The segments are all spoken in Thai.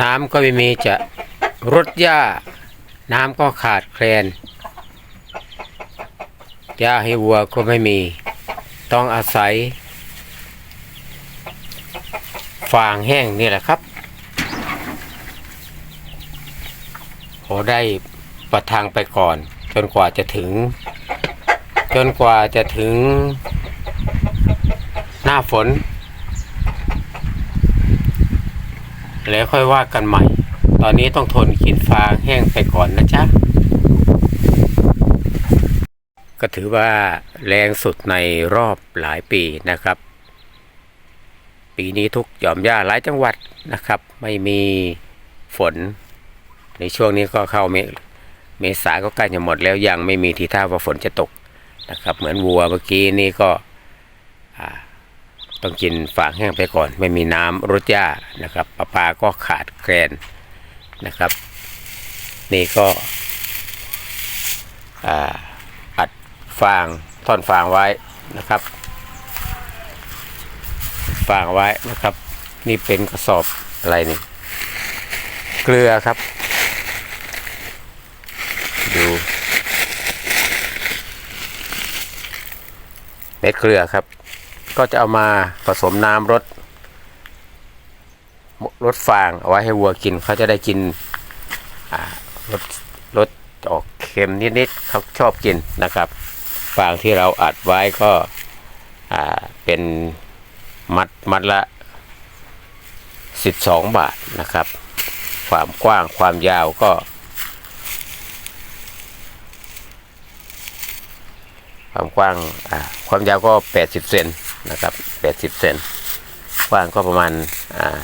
น้ำก็ไม่มีจะรดหญ้า น้ำก็ขาดแคลนหญ้าให้วัวก็ไม่มี ต้องอาศัย ฟางแห้งนี่แหละครับพอได้ประทังไปก่อน จนกว่าจะถึง จนกว่าจะถึง หน้าฝน แล้วค่อยว่ากันใหม่ ตอนนี้ต้องทนกินฟางแห้งไปก่อนนะจ๊ะ ก็ถือว่าแรงสุดในรอบหลายปีนะครับ ปีนี้ทุกหย่อมหญ้าหลายจังหวัดนะครับ ไม่มีฝน ในช่วงนี้ก็เข้าเมเมษาก็ใกล้จะหมดแล้วยังไม่มีทีท่าว่าฝนจะตกนะครับ เหมือนวัวเมื่อกี้นี่ก็ ต้องกินฝางแห้งไปก่อน ไม่มีน้ำรดหญ้านะครับประปาก็ขาดแคลนนะครับ นี่ก็อัดฟางท่อนฟางไว้นะครับ ฟางไว้นะครับ นี่เป็นกระสอบอะไรนี่ เกลือครับ ดูเม็ดเกลือครับ ก็จะเอามาผสมน้ำรดรดฟางเอาไว้ให้วัวกินเขาจะได้กินรสรสออกเค็มนิดๆเขาชอบกินนะครับฟางที่เราอัดไว้ก็เป็นมัดมัดละ 12 บาทนะครับ ความกว้างความยาวก็ ความกว้างความยาวก็ 80 เซน นะครับ 80 เซนกว้างก็ประมาณอ่า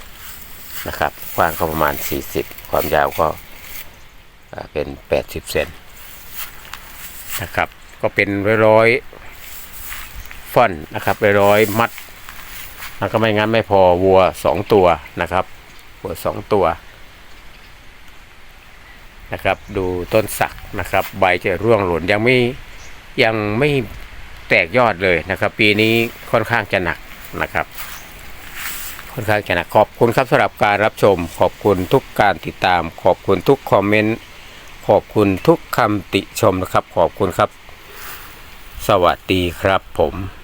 40 นะครับกว้างก็ประมาณ 40 ความยาวก็เป็น 80 เซนนะครับ ก็เป็นร้อยฟ่อนนะครับร้อยมัดแล้วก็ไม่งั้นไม่พอวัวสองตัวนะครับ วัวสองตัวนะครับ ดูต้นสักนะครับ ใบจะร่วงหล่นยังไม่ยังไม่ แตกยอดเลยนะครับ ปีนี้ค่อนข้างจะหนักนะครับ ค่อนข้างจะหนักขอบคุณครับสำหรับการรับชม ขอบคุณทุกการติดตาม ขอบคุณทุกคอมเมนต์ขอบคุณทุกคำติชมนะครับ ขอบคุณครับ สวัสดีครับผม